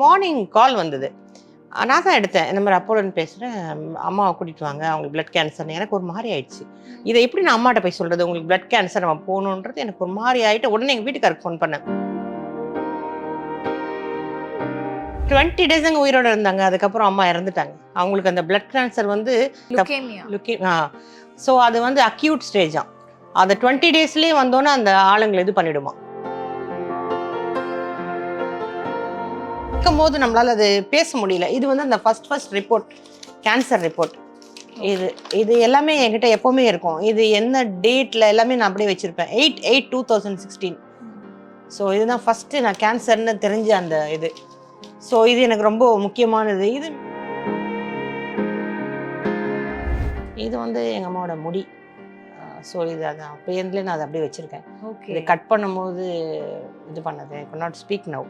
Morning call வந்தது. நான் தான் எடுத்தேன். இந்த மாதிரி அப்போலன்னு பேசுகிறேன் அம்மாவை கூட்டிட்டு வாங்க. அவங்களுக்கு பிளட் கேன்சர் எனக்கு ஒரு மாதிரி ஆயிடுச்சு. இதை எப்படி நான் அம்மாட்ட போய் சொல்கிறது உங்களுக்கு பிளட் கேன்சர் நம்ம போகணுன்றது எனக்கு ஒரு மாதிரி ஆகிட்டு உடனே எங்கள் வீட்டுக்காருக்கு ஃபோன் பண்ணேன். டுவெண்ட்டி டேஸ் அங்கே உயிரோட இருந்தாங்க. அதுக்கப்புறம் அம்மா இறந்துட்டாங்க. அவங்களுக்கு அந்த பிளட் கேன்சர் வந்து ஸோ அது வந்து அக்யூட் ஸ்டேஜாம் அந்த டுவெண்ட்டி டேஸ்லேயே வந்தோன்னே அந்த ஆளுங்களை இது இருக்கும்போது நம்மளால அது பேச முடியல. இது வந்து அந்த first first report cancer report இது இது எல்லாமே என்கிட்ட எப்போவுமே இருக்கும். இது என்ன டேட்டில் எல்லாமே நான் அப்படியே வச்சுருப்பேன். Eight eight two thousand sixteen so இதுதான் ஃபஸ்ட்டு நான் கேன்சர்னு தெரிஞ்ச அந்த இது. ஸோ இது எனக்கு ரொம்ப முக்கியமானது. இது இது வந்து எங்கள் அம்மாவோட முடி. ஸோ இது அது அப்போலேருந்துலேயே நான் அதை அப்படியே வச்சுருக்கேன். ஓகே இது கட் பண்ணும்போது இது பண்ணது. நாட் ஸ்பீக் நவ்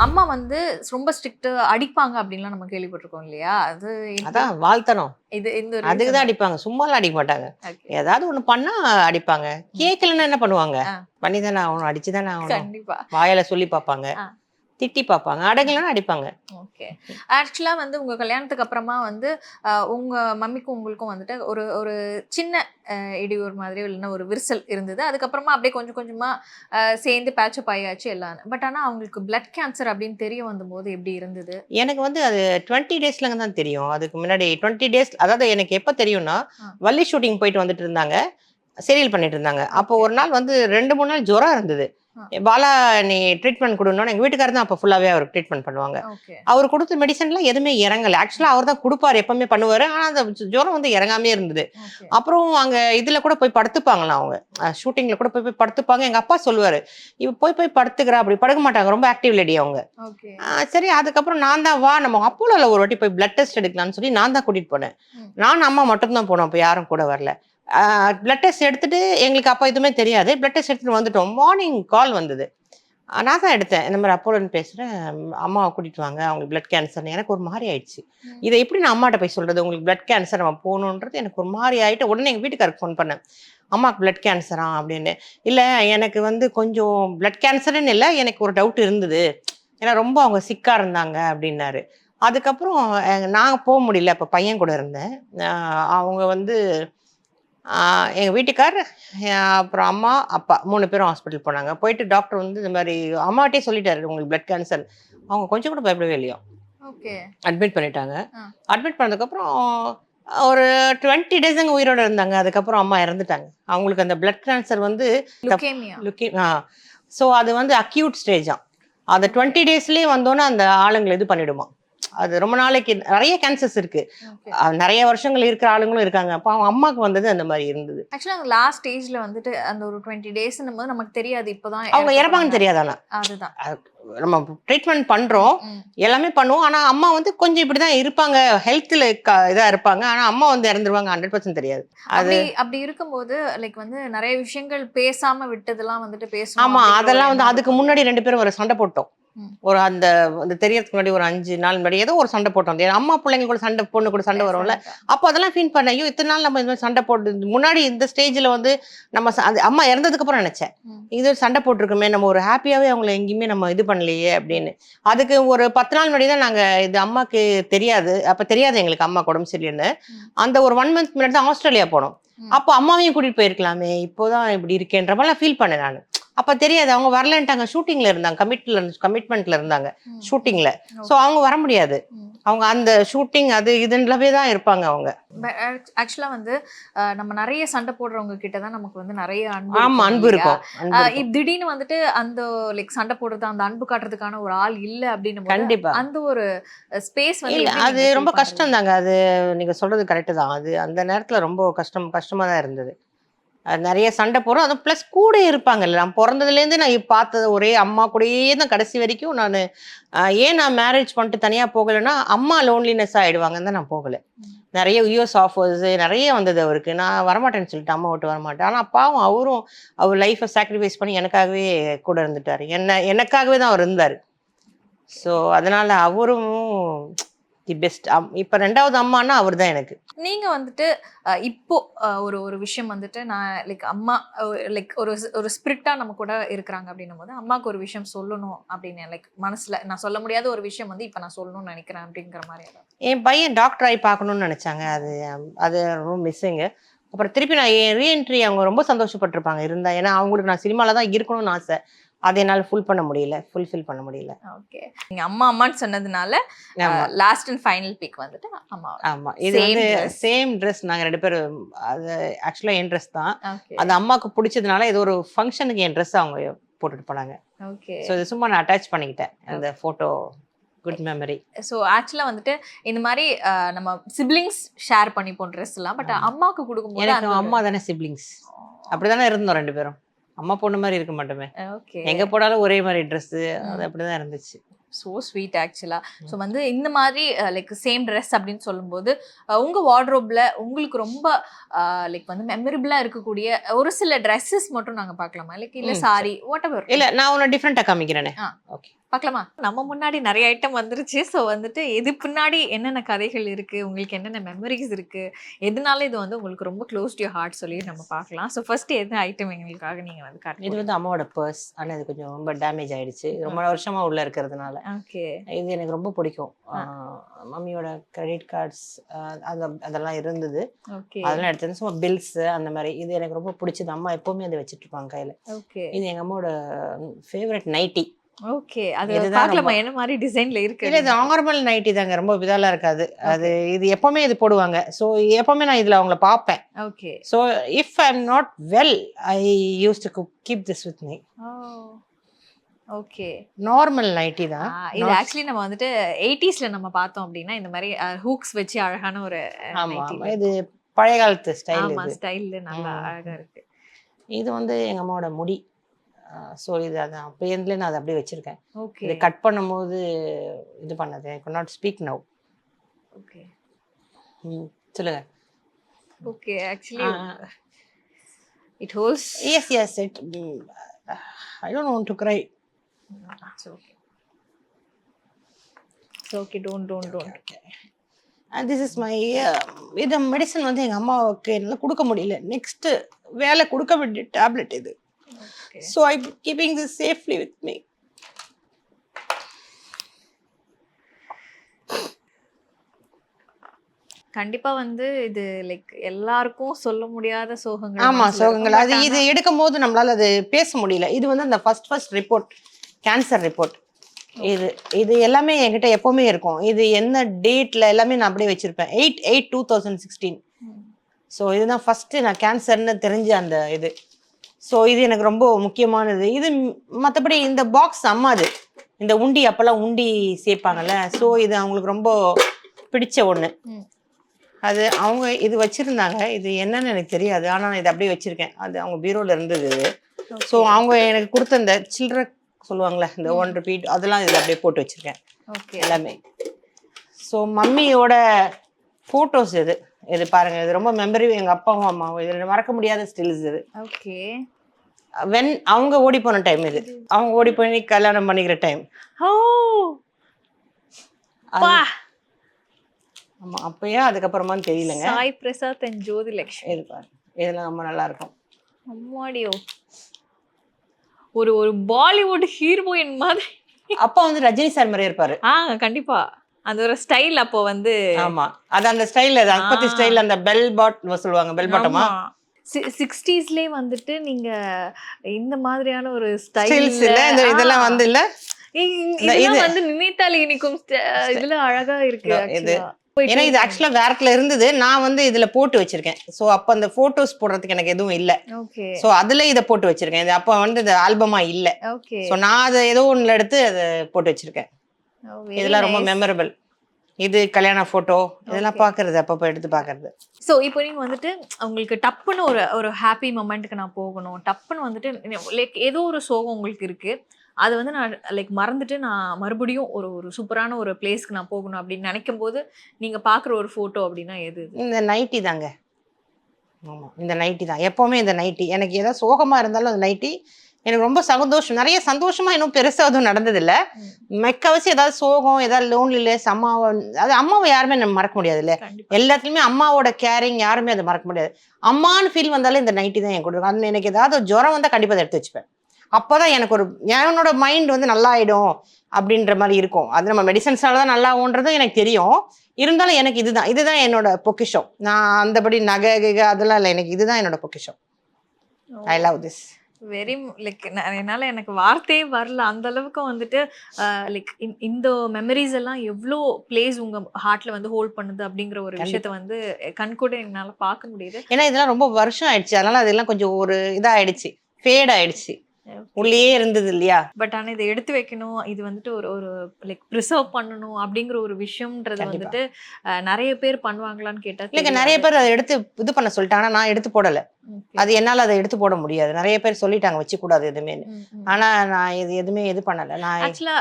அம்மா வந்து ரொம்ப ஸ்ட்ரிக்ட் அடிப்பாங்க அப்படின்லாம் நம்ம கேள்விப்பட்டிருக்கோம் இல்லையா? அது அதான் வாழ்த்தனம். இது இந்த அதுக்கு தான். அடிப்பாங்க. சும்மாலாம் அடிக்க மாட்டாங்க. ஏதாவது ஒன்று பண்ணா அடிப்பாங்க. கேட்கலன்னா என்ன பண்ணுவாங்க? ஆ. பண்ணி தானே ஆகணும் அடிச்சு தானே ஆகணும். கண்டிப்பா. வாயில சொல்லி பார்ப்பாங்க. திட்டி பார்ப்பாங்க. அடங்கலன்னா அடிப்பாங்க. ஓகே. ஆக்சுவலா வந்து உங்க கல்யாணத்துக்கு அப்புறமா வந்து அஹ், உங்க மம்மிக்கும் உங்களுக்கும் வந்துட்டு ஒரு ஒரு சின்ன இடியூர் மாதிரி இல்லைன்னா ஒரு விரிசல் இருந்தது. அதுக்கப்புறமா அப்படியே கொஞ்சம் கொஞ்சமா அஹ், சேர்ந்து பேட்சப் ஆயாச்சு எல்லாம். பட் ஆனா அவங்களுக்கு பிளட் கேன்சர் அப்படின்னு தெரிய வந்தபோது எப்படி இருந்தது? எனக்கு வந்து அது டுவெண்ட்டி டேஸ்லங்க தான் தெரியும். அதுக்கு முன்னாடி டுவெண்ட்டி டேஸ் அதாவது எனக்கு எப்போ தெரியும்னா. வள்ளி ஷூட்டிங் போயிட்டு வந்துட்டு இருந்தாங்க. சீரியல் பண்ணிட்டு இருந்தாங்க. அப்போ ஒரு நாள் வந்து ரெண்டு மூணு நாள் ஜுரம் இருந்தது. பாலா நீ ட்ரீட்மெண்ட் கொடுக்கணும்னு எங்கள் வீட்டுக்காரர் தான் அப்போ ஃபுல்லாகவே அவருக்கு ட்ரீட்மெண்ட் பண்ணுவாங்க. அவர் கொடுத்த மெடிசன்லாம் எதுவுமே இறங்கல. ஆக்சுவலாக அவர் தான் கொடுப்பாரு எப்பவுமே பண்ணுவார். ஆனால் அந்த ஜுரம் வந்து இறங்காமே இருந்தது. அப்புறம் அங்கே இதில் கூட போய் படுத்துப்பாங்களாம் அவங்க. ஷூட்டிங்கில் கூட போய் போய் படுத்துப்பாங்க. எங்கள் அப்பா சொல்லுவார் இவ போய் போய் படுத்துக்கிறா. அப்படி படுக்க மாட்டாங்க. ரொம்ப ஆக்டிவ் லேடி அவங்க. சரி அதுக்கப்புறம் நான் தான் வா நம்ம அப்போலோவில் ஒரு வாட்டி போய் பிளட் டெஸ்ட் எடுக்கலாம்னு சொல்லி நான் தான் கூட்டிகிட்டு போனேன். நான் அம்மா மட்டும்தான் போனோம் இப்போ யாரும் கூட வரல. பிளட் டெஸ்ட் எடுத்துட்டு எங்களுக்கு அப்போ எதுவுமே தெரியாது. பிளட் டெஸ்ட் எடுத்துட்டு வந்துட்டோம். மார்னிங் கால் வந்தது. நான் தான் எடுத்தேன். இந்த மாதிரி அப்போலன்னு பேசுகிறேன் அம்மாவை கூட்டிட்டு வாங்க. அவங்களுக்கு பிளட் கேன்சர் எனக்கு ஒரு மாதிரி ஆயிடுச்சு. இதை எப்படி நான் அம்மாட்ட போய் சொல்கிறது உங்களுக்கு பிளட் கேன்சர் நம்ம போகணுன்றது எனக்கு ஒரு மாதிரி ஆகிட்டு உடனே எங்கள் வீட்டுக்காருக்கு ஃபோன் பண்ணேன். அம்மாவுக்கு பிளட் கேன்சரா அப்படின்னு. இல்லை எனக்கு வந்து கொஞ்சம் பிளட் கேன்சர்னு இல்லை. எனக்கு ஒரு டவுட் இருந்தது. ஏன்னா ரொம்ப அவங்க சிக்காக இருந்தாங்க அப்படின்னாரு. அதுக்கப்புறம் நான் போக முடியல. அப்போ பையன் கூட இருந்தேன். அவங்க வந்து எங்கள் வீட்டுக்கார் அப்புறம் அம்மா அப்பா மூணு பேரும் ஹாஸ்பிட்டல் போனாங்க. போயிட்டு டாக்டர் வந்து இந்த மாதிரி அம்மாட்டே சொல்லிட்டாரு உங்களுக்கு பிளட் கேன்சர் அவங்க கொஞ்சம் கூட பயப்படவே இல்லையோ. ஓகே. அட்மிட் பண்ணிட்டாங்க. அட்மிட் பண்ணதுக்கப்புறம் ஒரு டுவெண்ட்டி டேஸ் அங்கே உயிரோட இருந்தாங்க. அதுக்கப்புறம் அம்மா இறந்துட்டாங்க. அவங்களுக்கு அந்த பிளட் கேன்சர் வந்து ஸோ அது வந்து அக்யூட் ஸ்டேஜாம் அந்த டுவெண்ட்டி டேஸ்லேயே வந்தோன்னே அந்த ஆளுங்களை இது பண்ணிடுமா. அது ரொம்ப நாளைக்கு நிறைய கேன்சர்ஸ் இருக்கு. நிறைய வருஷங்கள் இருக்கிற ஆளுங்களும் இருக்காங்க. அப்போ அவங்க அம்மாவுக்கு வந்தது அந்த மாதிரி இருந்தது. ஆக்சுவலா லாஸ்ட் ஸ்டேஜ்ல வந்துட்டு அந்த ஒரு டுவெண்ட்டி டேஸ்னும் போது நமக்கு தெரியாது. இப்பதான் அவங்க இறப்பாங்கன்னு. தெரியாது ஆனா. அதுதான். நம்ம ட்ரீட்மெண்ட் பண்றோம். எல்லாமே பண்ணுவோம். ஆனா அம்மா வந்து கொஞ்சம் இப்படிதான் இருப்பாங்க. ஹெல்த்ல இதா இருப்பாங்க. ஆனா அம்மா வந்து இறந்துருவாங்க. ஹண்ட்ரட் பர்சன்ட் தெரியாது. அது அப்படி இருக்கும்போது லைக் வந்து நிறைய விஷயங்கள் பேசாம விட்டதெல்லாம் வந்துட்டு பேசணும் ஆமா அதெல்லாம் வந்து அதுக்கு. முன்னாடி ரெண்டு பேரும் ஒரு சண்டை போட்டோம். ஒரு அந்த அந்த தெரியறதுக்கு முன்னாடி ஒரு அஞ்சு நாள் முன்னாடி ஏதோ ஒரு சண்டை போட்டோம். அம்மா பிள்ளைங்க கூட சண்டை பொண்ணு கூட சண்டை வரும்ல. அப்போ அதெல்லாம் ஃபீல் பண்ணேன். ஐயோ இத்தனை நாள் நம்ம இந்த மாதிரி சண்டை போட்டு முன்னாடி இந்த ஸ்டேஜில் வந்து நம்ம அது அம்மா இறந்ததுக்கு அப்புறம் நினைச்சேன். இது சண்டை போட்டிருக்குமே நம்ம ஒரு ஹாப்பியாவே அவங்கள எங்கேயுமே நம்ம இது பண்ணலையே அப்படின்னு. அதுக்கு ஒரு பத்து நாள் முன்னாடி தான் நாங்க இது அம்மாக்கு தெரியாது. அப்ப தெரியாது எங்களுக்கு அம்மா உடம்பு சரியில்லைன்னு. அந்த ஒரு ஒன் மந்த் முன்னாடி தான் ஆஸ்திரேலியா போனோம். அப்போ அம்மாவையும் கூட்டிட்டு போயிருக்கலாமே இப்போதான் இப்படி இருக்கேன்ற மாதிரிலாம் ஃபீல் பண்ணேன் நான். அப்ப தெரியாது. அவங்க வரலன்ட்டாங்க. ஷூட்டிங்ல இருந்தாங்க. கமிட்ல கமிட்மெண்ட்ல இருந்தாங்க. ஷூட்டிங்ல ஸோ அவங்க வர முடியாது. அவங்க அந்த ஷூட்டிங் அது இதுன்றவே தான் இருப்பாங்க அவங்க. ஆக்சுவலா வந்து நம்ம நிறைய சண்டை போடுறவங்க கிட்ட தான் நமக்கு வந்து நிறைய அன்பு ஆமா அன்பு? இருக்கும். திடீர்னு வந்துட்டு அந்த லைக் சண்டை போடுறது அந்த அன்பு காட்டுறதுக்கான ஒரு ஆள் இல்ல அப்படின்னு கண்டிப்பா. அந்த ஒரு ஸ்பேஸ் வந்து அது ரொம்ப கஷ்டம் தாங்க அது நீங்க சொல்றது கரெக்டு தான். அது அந்த நேரத்துல ரொம்ப கஷ்டம் கஷ்டமா தான் இருந்தது. நிறைய சண்டை போகிறோம் அதுவும் ப்ளஸ் கூட இருப்பாங்கல்ல. நான் பிறந்ததுலேருந்து நான் பார்த்தது ஒரே அம்மா கூடயே தான் கடைசி வரைக்கும் நான் ஏன் நான் மேரேஜ் பண்ணிட்டு தனியாக போகலைன்னா அம்மா லோன்லினஸ் ஆகிடுவாங்கன்னு தான் நான் போகலை. நிறைய யூஎஸ் ஆஃபர்ஸ் நிறைய வந்தது அவருக்கு. நான் வரமாட்டேன்னு சொல்லிட்டு அம்மா விட்டு வரமாட்டேன். ஆனால் அப்பாவும் அவரும் அவர் லைஃப்பை சாக்ரிஃபைஸ் பண்ணி எனக்காகவே கூட இருந்துட்டார். என்ன எனக்காகவே தான் அவர் இருந்தார். ஸோ அதனால் அவரும் தி பெஸ்ட் இப்போ ரெண்டாவது அம்மானா அவர் தான் எனக்கு. நீங்க வந்துட்டு இப்போ ஒரு ஒரு விஷயம் வந்துட்டு நான் லைக் அம்மா லைக் ஒரு ஒரு ஸ்பிரிட்டா நம்ம கூட இருக்கிறாங்க அப்படின்னும் போது அம்மாவுக்கு ஒரு விஷயம் சொல்லணும் அப்படின்னு லைக் மனசுல நான் சொல்ல முடியாத ஒரு விஷயம் வந்து இப்ப நான் சொல்லணும்னு நினைக்கிறேன் அப்படிங்கிற மாதிரி. என் பையன் டாக்டர் ஆகி பார்க்கணும்னு நினச்சாங்க. அது அது ரொம்ப மிஸ்ஸிங்கு அப்புறம் திருப்பி நான் என் ரீஎன்ட்ரி அவங்க ரொம்ப சந்தோஷப்பட்டிருப்பாங்க. இருந்தா ஏன்னா அவங்களுக்கு நான் சினிமாவில் தான் இருக்கணும்னு ஆசை. அதை என்னால் ஃபுல் பண்ண முடியல ஃபுல்ஃபில் பண்ண முடியல. ஓகே நீங்க அம்மா அம்மான்னு சொன்னதுனால லாஸ்ட் அண்ட் ஃபைனல் பிக் வந்துட்டு அம்மா ஆமா. இது வந்து. சேம் ட்ரெஸ் நாங்க ரெண்டு பேரும் அது ஆக்சுவலா என் ட்ரெஸ் தான். அது அம்மாவுக்கு பிடிச்சதுனால இது ஒரு ஃபங்க்ஷனுக்கு என் ட்ரெஸ் அவங்க போட்டுட்டு போனாங்க. ஓகே ஸோ இது சும்மா நான் அட்டாச் பண்ணிக்கிட்டேன் அந்த ஃபோட்டோ குட் மெமரி ஸோ ஆக்சுவலா வந்துட்டு இந்த மாதிரி நம்ம சிப்ளிங்ஸ் ஷேர் பண்ணிப்போம் ட்ரெஸ் எல்லாம் பட். அம்மாவுக்கு கொடுக்கும்போது எனக்கு அம்மா தானே சிப்ளிங்ஸ் அப்படிதானே இருந்தோம் ரெண்டு பேரும். அம்மா பொண்ணு மாதிரி இருக்க மாட்டோமே. ஓகே எங்க போனாலும் ஒரே மாதிரி ட்ரெஸ். அது அப்படிதான் இருந்துச்சு. ஸோ ஸ்வீட் ஆக்சுவலா ஸோ வந்து இந்த மாதிரி லைக் சேம் ட்ரெஸ் அப்படின்னு சொல்லும்போது அஹ், உங்க வார்ட்ரோப்ல உங்களுக்கு ரொம்ப லைக் வந்து மெமரபிளா இருக்கக்கூடிய ஒரு சில ட்ரெஸ்ஸஸ் மட்டும் நாங்க பார்க்கலாமா? லைக் இல்ல சாரி வாட் எவர் இல்ல நான் உன்னை டிஃப்ரெண்டா காமிக்கிறேனே. ஆ. ஓகே பார்க்கலாமா நம்ம முன்னாடி நிறைய ஐட்டம் வந்துருச்சு. ஸோ வந்துட்டு இது பின்னாடி என்னென்ன கதைகள் இருக்கு? உங்களுக்கு என்னென்ன மெமரிஸ் இருக்கு? எதனால இது வந்து உங்களுக்கு ரொம்ப க்ளோஸ் டு ஹார்ட் சொல்லி நம்ம பார்க்கலாம் ஸோ ஃபர்ஸ்ட் எந்த ஐட்டம் எங்களுக்காக நீங்க வந்து இது காட்டுங்க வந்து அம்மாவோட பர்ஸ் ஆனா இது கொஞ்சம் ரொம்ப டேமேஜ் ஆயிடுச்சு. இது ரொம்ப வருஷமா உள்ள இருக்கிறதுனால. ஓகே இது எனக்கு ரொம்ப பிடிக்கும். மம்மியோட கிரெடிட் கார்ட்ஸ் அந்த அதெல்லாம் இருந்தது. ஓகே அதெல்லாம் எடுத்தது சும்மா பில்ஸ் அந்த மாதிரி. இது எனக்கு ரொம்ப பிடிச்சது. அம்மா எப்பவுமே அதை வச்சுட்டு இருப்பாங்க கையில. ஓகே இது எங்க அம்மாவோட ஃபேவரட் நைட்டி ஓகே. அது பார்க்கலாமா? என்ன மாதிரி டிசைன்ல இருக்கு இல்ல இது நார்மல் நைட்டி தாங்க. ரொம்ப இதெல்லாம் இருக்காது. அது இது எப்பவுமே இது போடுவாங்க. ஸோ எப்பவுமே நான் இதுல அவங்கள பார்ப்பேன். Okay so if I am not well I use to keep this with me okay normal nighty தான். இது ஆக்சுவலி நம்ம வந்துட்டு எயிட்டிஸ்ல நம்ம பார்த்தோம் அப்படின்னா இந்த மாதிரி ஹூக்ஸ் வச்சு அழகான ஒரு இது பழைய காலத்து ஸ்டைல் ஸ்டைல் நல்லா. அழகா இருக்கு. இது வந்து எங்க அம்மாவோட முடி. ஸோ இது அது அப்போலேருந்துலே நான் அதை அப்படியே வச்சிருக்கேன். ஓகே இது கட் பண்ணும்போது இது பண்ணது. I not speak now okay சொல்லுங்க. Okay actually it holds yes yes it I don't want to cry okay okay don't don't don't and this is my இது மெடிசன் வந்து எங்கள் அம்மாவுக்கு என்னால் கொடுக்க முடியல. நெக்ஸ்ட் வேலை கொடுக்க வேண்டிய டேப்லெட் இது. Okay so I keeping this safely with me கண்டிப்பா வந்து இது லைக் எல்லாருக்கும் சொல்ல முடியாத சோகங்கள் ஆமா சோகங்கள். அது இது எடுக்கும் போது நம்மளால அது பேச முடியல. இது வந்து அந்த first first report cancer report இது இது எல்லாமே என்கிட்ட எப்பவுமே இருக்கும். இது என்ன டேட்ல எல்லாமே நான் அப்படியே வச்சிருப்பேன். Eight eight two thousand sixteen. So இதுதான் ஃபர்ஸ்ட் நான் கேன்சர்னு தெரிஞ்ச அந்த இது. ஸோ இது எனக்கு ரொம்ப முக்கியமானது. இது மற்றபடி இந்த பாக்ஸ் அம்மாது இந்த உண்டி அப்போல்லாம் உண்டி சேர்ப்பாங்கல்ல ஸோ இது அவங்களுக்கு ரொம்ப பிடிச்ச ஒன்று. அது அவங்க இது வச்சிருந்தாங்க. இது என்னன்னு எனக்கு தெரியாது. ஆனால் நான் இதை அப்படியே வச்சிருக்கேன். அது அவங்க பீரோல இருந்தது. ஸோ. அவங்க எனக்கு கொடுத்த இந்த சில்லற சொல்லுவாங்களே இந்த ஒன் ரிப்பீட் அதெல்லாம் இதில் அப்படியே போட்டு வச்சிருக்கேன். ஓகே எல்லாமே. ஸோ மம்மியோட ஃபோட்டோஸ் இது. இது பாருங்க இது ரொம்ப மெமரி எங்கள் அப்பாவும் அம்மாவும். இது மறக்க முடியாத ஸ்டில்ஸ் இது. ஓகே வென் அவங்க ஓடி போன டைம் இது. அவங்க ஓடி போய் கல்யாணம் பண்ணிக்கிற டைம் ஓ! ஆமா அப்பயே அதுக்கப்புறமான்னு தெரியலங்க. சாய் பிரசாத் அண்ட் ஜோதி லக்ஷ்மி. இது பாருங்க இதெல்லாம் ரொம்ப நல்லா இருக்கும். அம்மாடியோ. ஒரு ஒரு பாலிவுட் ஹீரோயின் மாதிரி. அப்பா வந்து ரஜினி சார் மாதிரியே இருப்பாரு. ஆ கண்டிப்பா. அந்த ஒரு ஸ்டைல் அப்போ வந்து ஆமா. அது அந்த ஸ்டைல் அது அப்பத்தி. ஸ்டைல் அந்த பெல் பாட் சொல்லுவாங்க பெல் பாட்டமா சிக்ஸ்டீஸ்லயே வந்துட்டு நீங்க இந்த மாதிரியான ஒரு ஸ்டைல்ஸ் இல்ல இந்த இதெல்லாம் வந்து இல்ல? இந்த இதெல்லாம் இது- வந்து நினைத்தால் இனிக்கும் இதுல அழகா இருக்கு இதோ ஏன்னா இது ஆக்சுவலா வேறத்துல இருந்தது நான் வந்து இதுல போட்டு வச்சிருக்கேன். சோ அப்ப அந்த போட்டோஸ் போடுறதுக்கு எனக்கு எதுவும் இல்ல. சோ அதுல இத போட்டு வச்சிருக்கேன். இது அப்ப வந்து இது ஆல்பமா இல்ல. சோ நான் அதை ஏதோ ஒண்ணுல எடுத்து அதை போட்டு வச்சிருக்கேன். இதெல்லாம் ரொம்ப மெமரபிள் இது கல்யாண போட்டோ இதெல்லாம். பாக்குறது அப்பப்ப எடுத்து பாக்குறது ஸோ இப்போ நீங்க வந்துட்டு உங்களுக்கு டப்புன்னு ஒரு ஒரு ஹாப்பி மொமெண்ட்டுக்கு நான் போகணும். டப்புன்னு வந்துட்டு லைக் ஏதோ ஒரு சோகம் உங்களுக்கு இருக்கு. அது வந்து நான் லைக் மறந்துட்டு நான் மறுபடியும் ஒரு ஒரு சூப்பரான ஒரு பிளேஸ்க்கு நான் போகணும் அப்படின்னு நினைக்கும் போது நீங்க பாக்குற ஒரு போட்டோ அப்படின்னா எது? இந்த நைட்டி தாங்க. ஆமா இந்த நைட்டி தான். எப்பவுமே இந்த நைட்டி எனக்கு ஏதாவது சோகமா இருந்தாலும் அந்த நைட்டி எனக்கு ரொம்ப சந்தோஷம். நிறைய சந்தோஷமா இன்னும் பெருசா எதுவும் நடந்ததில்ல. மெக்கவசி ஏதாவது சோகம் ஏதாவது லோன்லினஸ் அம்மாவை அது அம்மாவை யாருமே நம்ம மறக்க முடியாது இல்ல எல்லாத்துலயுமே அம்மாவோட கேரிங் யாருமே அதை மறக்க முடியாது. அம்மான்னு ஃபீல் வந்தாலே இந்த நைட்டி தான் என் கூட இருக்கும். அது எனக்கு ஏதாவது ஒரு ஜுரம் வந்தா கண்டிப்பா அதை எடுத்து வச்சுப்பேன். அப்பதான் எனக்கு ஒரு என்னோட மைண்ட் வந்து நல்லா ஆயிடும் அப்படின்ற மாதிரி இருக்கும். அது நம்ம மெடிசன்ஸால தான் நல்லா ஆகுன்றதும் எனக்கு தெரியும். இருந்தாலும் எனக்கு இதுதான். இதுதான் என்னோட பொக்கிஷம். நான் அந்தபடி நகை அதெல்லாம் இல்லை. எனக்கு இதுதான் என்னோட பொக்கிஷம். I love this very like என்னால எனக்கு வார்த்தையே வரல. அந்த அளவுக்கு வந்துட்டு லைக் இந்த மெமரிஸ் எல்லாம் எவ்வளோ பிளேஸ் உங்க ஹார்ட்ல வந்து ஹோல்ட் பண்ணுது அப்படிங்கிற ஒரு. விஷயத்த வந்து கண் கூட என்னால பார்க்க முடியுது. ஏன்னா இதெல்லாம் ரொம்ப வருஷம் ஆயிடுச்சு. அதனால அதெல்லாம் கொஞ்சம் ஒரு இதாயிடுச்சு. ஃபேட் ஆயிடுச்சு. உள்ளே இருந்தது இல்லையா பட் ஆனா இதை எடுத்து வைக்கணும் இது வந்துட்டு ஒரு ஒரு லைக் ப்ரிசர்வ் பண்ணணும் அப்படிங்கிற ஒரு விஷயம்ன்றது. வந்துட்டு நிறைய பேர் பண்ணுவாங்களான்னு கேட்டா இல்லைங்க நிறைய பேர் அதை எடுத்து இது பண்ண சொல்லிட்டாங்க ஆனா நான் எடுத்து போடல. அது என்னால அதை எடுத்து போட முடியாது நிறைய பேர் சொல்லிட்டாங்க வச்சு கூடாது எதுவுமே. ஆனா நான் இது எதுவுமே இது பண்ணல நான் ஆக்சுவலா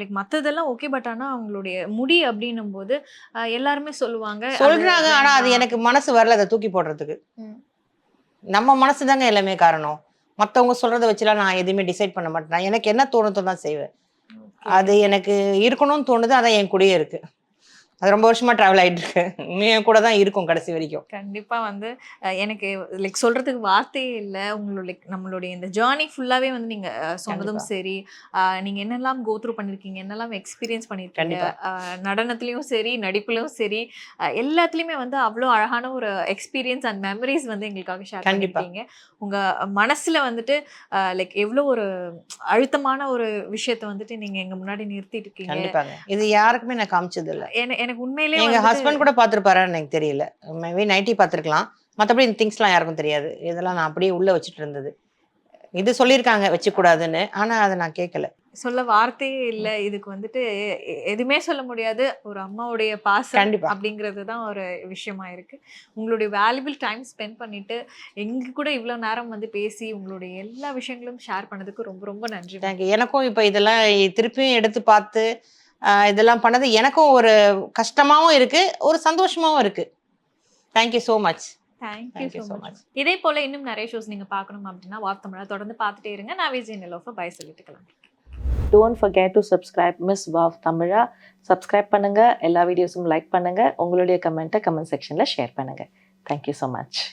லைக் மத்ததெல்லாம் ஓகே பட் ஆனா அவங்களுடைய முடி அப்படின்னும் போது எல்லாருமே சொல்லுவாங்க சொல்றாங்க ஆனா அது. எனக்கு மனசு வரல அதை தூக்கி போடுறதுக்கு. நம்ம மனசு தாங்க எல்லாமே காரணம் மற்றவங்க சொல்கிறத வச்சுலாம் நான் எதுவுமே டிசைட் பண்ண மாட்டேன். எனக்கு என்ன தோணுதோ தான் செய்வேன். அது எனக்கு இருக்கணும்னு தோணுது அதான் என் கூடயே இருக்குது அது ரொம்ப வருஷமா டிராவல் ஆயிட்டு இருக்கு என் கூட தான் இருக்கும் கடைசி வரைக்கும். கண்டிப்பா வந்து எனக்கு லைக் சொல்றதுக்கு வார்த்தையே இல்லை. உங்களோட லைக் நம்மளுடைய இந்த ஜேர்னி ஃபுல்லாவே வந்து நீங்க சொன்னதும். சரி. நீங்க என்னெல்லாம் கோ த்ரூ பண்ணிருக்கீங்க என்னெல்லாம் எக்ஸ்பீரியன்ஸ் பண்ணிருக்கீங்க நடனத்துலயும் சரி நடிப்புலயும் சரி எல்லாத்துலயுமே வந்து அவ்வளோ அழகான ஒரு எக்ஸ்பீரியன்ஸ் அண்ட் மெமரிஸ் வந்து எங்களுக்காக ஷேர். பண்ணிருக்கீங்க. உங்க மனசுல வந்துட்டு லைக் எவ்வளோ ஒரு அழுத்தமான ஒரு விஷயத்த வந்துட்டு நீங்க எங்க முன்னாடி நிறுத்திட்டு இருக்கீங்க. இது யாருக்குமே நான் காமிச்சது இல்ல எனக்கு உண்மையிலேயே எங்க ஹஸ்பண்ட் கூட பாத்துருப்பாரான்னு எனக்கு தெரியல. மேபி நைட்டி பார்த்துருக்கலாம். மற்றபடி இந்த திங்ஸ்லாம் யாருக்கும் தெரியாது. இதெல்லாம் நான் அப்படியே உள்ள வச்சுட்டு இருந்தது. இது சொல்லியிருக்காங்க வச்சுக்கூடாதுன்னு. ஆனா அதை நான் கேட்கல. சொல்ல வார்த்தையே இல்ல. இதுக்கு வந்துட்டு எதுவுமே சொல்ல முடியாது. ஒரு அம்மாவுடைய பாசம் கண்டிப்பா. அப்படிங்கிறது தான் ஒரு விஷயமா இருக்கு. உங்களுடைய வேல்யூபிள் டைம் ஸ்பெண்ட் பண்ணிட்டு எங்க கூட இவ்வளவு நேரம் வந்து பேசி உங்களுடைய எல்லா விஷயங்களும் ஷேர் பண்ணதுக்கு ரொம்ப ரொம்ப நன்றி. தேங்க்யூ எனக்கும் இப்போ இதெல்லாம் திருப்பியும் எடுத்து பார்த்து இதெல்லாம் பண்ணது எனக்கும் ஒரு கஷ்டமாவும் இருக்கு ஒரு சந்தோஷமாவும் இருக்கு. Thank you so much thank you so so much இதே போல இன்னும் நிறைய ஷோஸ் நீங்க பார்க்கணும் அப்படின்னா வாப் தமிழா தொடர்ந்து பார்த்துட்டே இருங்க. நான் விஜய் நிலோஃபா பை சொல்லிட்டு கிளம்புறேன் don't forget to subscribe miss wow Tamizha subscribe பண்ணுங்க. எல்லா வீடியோஸும் லைக் பண்ணுங்க. உங்களுடைய கமெண்ட்டை கமெண்ட் செக்ஷன்ல ஷேர் பண்ணுங்க. Thank you so much